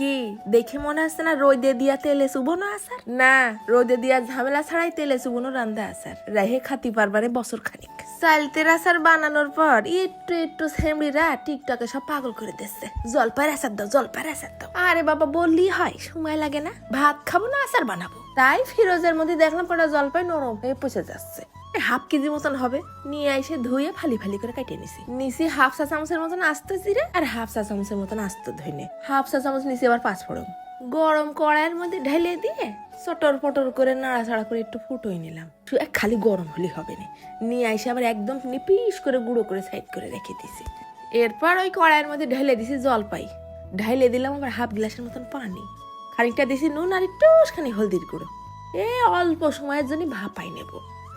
কি? দেখে মনে হচ্ছে না রোদে দিয়া তেলে চুবনো আসার না, রোদে দিয়া ঝামেলা ছাড়াই তেলে চুবনো রান্দা আসার রেহে খাতি পারবারে বছর খানিক চালতের আচার বানানোর পর একটু একটু সেমড়িরা টিকটকে সব পাগল করে দিচ্ছে। জলপাই আচার দাও, জলপাই আচার দাও। আরে বাবা, বললি হয়, সময় লাগে না। ভাত খাব না, আচার বানাবো। তাই ফিরোজের মধ্যে দেখলাম কটা জলপাই নরম হয়ে পচে যাচ্ছে। হাফ কেজি মতন হবে। নিয়ে এসে ধুয়ে ফালি ফালি করে কাটিয়ে নিছি। নিছি হাফ চা চামচের মতন আস্ত জিরে আর হাফ চা চামচের মতন আস্ত ধইনে। হাফ চা চামচ নিছি আবার পাঁচ ফোড়ন গরম কড়াইয়ের মধ্যে ঢেলে দিয়ে চটর পটর করে নাড়াচাড়া করে একটু ফুটোই নিলাম। খালি গরম হলে হবে না। নিয়ে এসে আবার একদম নিপিস করে গুঁড়ো করে সাইড করে রেখে দিছি। এরপর ওই কড়াইয়ের মধ্যে ঢেলে দিছি জলপাই। ঢাইলে দিলাম আবার হাফ গ্লাসের মতন পানি। খানিকটা দিছি নুন আর একটুখানি হলদির গুঁড়ো। এ অল্প সময়ের জন্য ভাপাই নেব।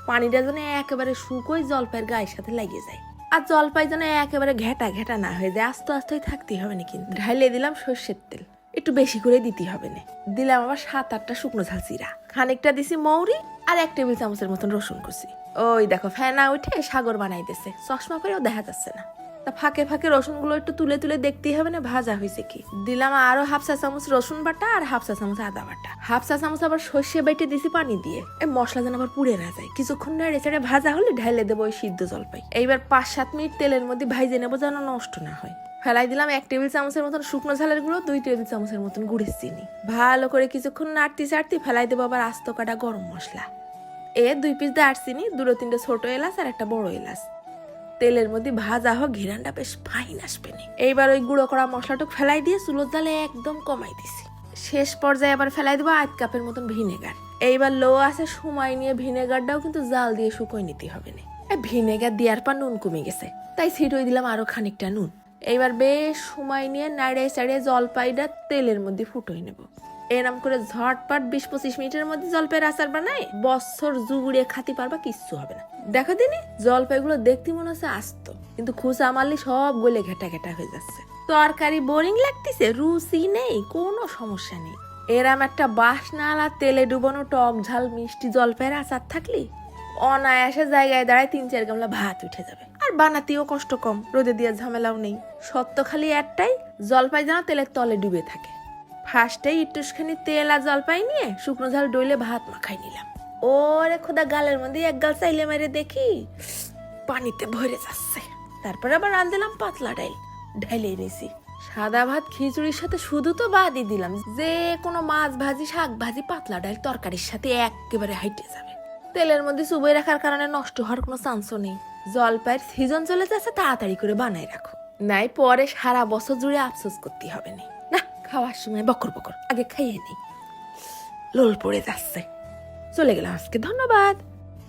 পানিটা যেন একেবারে শুকোই জলপাইয়ের গায়ের সাথে লেগে যায়। আর জলপাই যেন একেবারে ঘেটা ঘেটা না হয়ে যায়, আস্তে আস্তে থাকতেই হবে না কিন্তু ঢাইলে দিলাম সর্ষের তেল। একটু বেশি করে দিতে হবে না। দিলাম আবার সাত আটটা শুকনো ঝাল জিরা খানিকটা দিছি মৌরি আর এক টেবিল চামচের মতন রসুন কুচি। ওই দেখো ফেনা উঠে সাগর বানাই দিছে চশমা করেও দেখা যাচ্ছে না। তা ফাঁকে ফাঁকে রসুনগুলো একটু তুলে তুলে দেখতেই হবে না, ভাজা হয়েছে কি? দিলাম আরও হাফ চা চামচ রসুন বাটা আর হাফ চা চামচ আদা বাটা। হাফ চা চামচ আবার সর্ষে বেটে দিছি পানি দিয়ে। এই মশলা যেন আবার পুড়ে না যায়। কিছুক্ষণ নেড়ে চেড়ে ভাজা হলে ঢেলে দেবো ওই সিদ্ধ জলপাই। এইবার পাঁচ সাত মিনিট তেলের মধ্যে ভাইজে নেব যেন নষ্ট না হয়। ফেলাই দিলাম এক টেবিল চামচের মতন শুকনো ঝালের গুঁড়ো, দুই টেবিল চামচের মতন গুড়ের চিনি। ভালো করে কিছুক্ষণ নাড়তি চাড়তি ফেলাই দেবো আবার আস্ত কাটা গরম মশলা। এ দুই পিস দারচিনি, দুটো তিনটে ছোট এলাচ আর একটা বড় এলাচ। তেলের মধ্যে ভাজা হোক, ঘিরানটা বেশ ফাইন আসবে। এইবার ওই গুঁড়ো করা মশলাটুক ফেলাই দিয়ে চুলোর জালে একদম কমাই দিছি। শেষ পর্যায়ে আবার ফেলাই দেবো আধ কাপের মতন ভিনেগার। এইবার লো আছে, সময় নিয়ে ভিনেগারটাও কিন্তু জাল দিয়ে শুকোয় নিতে হবে না। ভিনেগার দেওয়ার পর নুন কমে গেছে, তাই ছিটই দিলাম আরও খানিকটা নুন। এইবার বেশ সময় নিয়ে নাড়িয়ে চাড়িয়ে জলপাইটা তেলের মধ্যে ফুটোই নেব। এরম করে ঝটপট বিশ পঁচিশ মিনিটের মধ্যে জলপাইয়ের আচার বানাই বছর জুড়ে খাতি পারবা, কিচ্ছু হবে না। দেখো দিনি, জলপাইগুলো দেখতে মনে হচ্ছে আস্ত, কিন্তু খুসা মারলে সব গলে ঘেটা ঘেটা হয়ে যাচ্ছে। তরকারি বোরিং লাগতেছে, রুচি নেই, কোনো সমস্যা নেই। এরাম একটা বাসনালা তেলে ডুবানো টক ঝাল মিষ্টি জলপাইয়ের আচার থাকলি অনায়াসে জায়গায় দাঁড়ায় তিন চার গামলা ভাত উঠে যাবে। আর বানাতেও কষ্ট কম, রোদে দিয়ে ঝামেলাও নেই। সত্য খালি একটাই, জলপাই যেন তেলের তলে ডুবে থাকে। ফার্স্টেই একটুখানি তেল আর জলপাই নিয়ে শুকনো ঝাল ডইলে ভাত মাখাই নিলাম। ওরে খোদা, গালের মধ্যে এক গাল চাইলে মেরে দেখি। পানিতে ভরে যাচ্ছে। তারপর আবার রাঁধলাম পাতলা ডাইল। ঢাইলে নিছি সাদা ভাত খিচুড়ির সাথে শুধু তো বাদই দিলাম। যে কোনো মাছ ভাজি, শাক ভাজি, পাতলা ডাইল তরকারির সাথে একেবারে হাইটে যাবে। তেলের মধ্যে চুবই রাখার কারণে নষ্ট হওয়ার কোনো চান্সও নেই। জলপাইয়ের সিজন চলে যাচ্ছে, তাড়াতাড়ি করে বানাই রাখো। নাই পরে সারা বছর জুড়ে আফসোস করতে হবে না। খাওয়ার সময় বকর বকর। আগে খাইয়ে নিই লোল পড়ে যাচ্ছে। চলে গেলাম আজকে। ধন্যবাদ।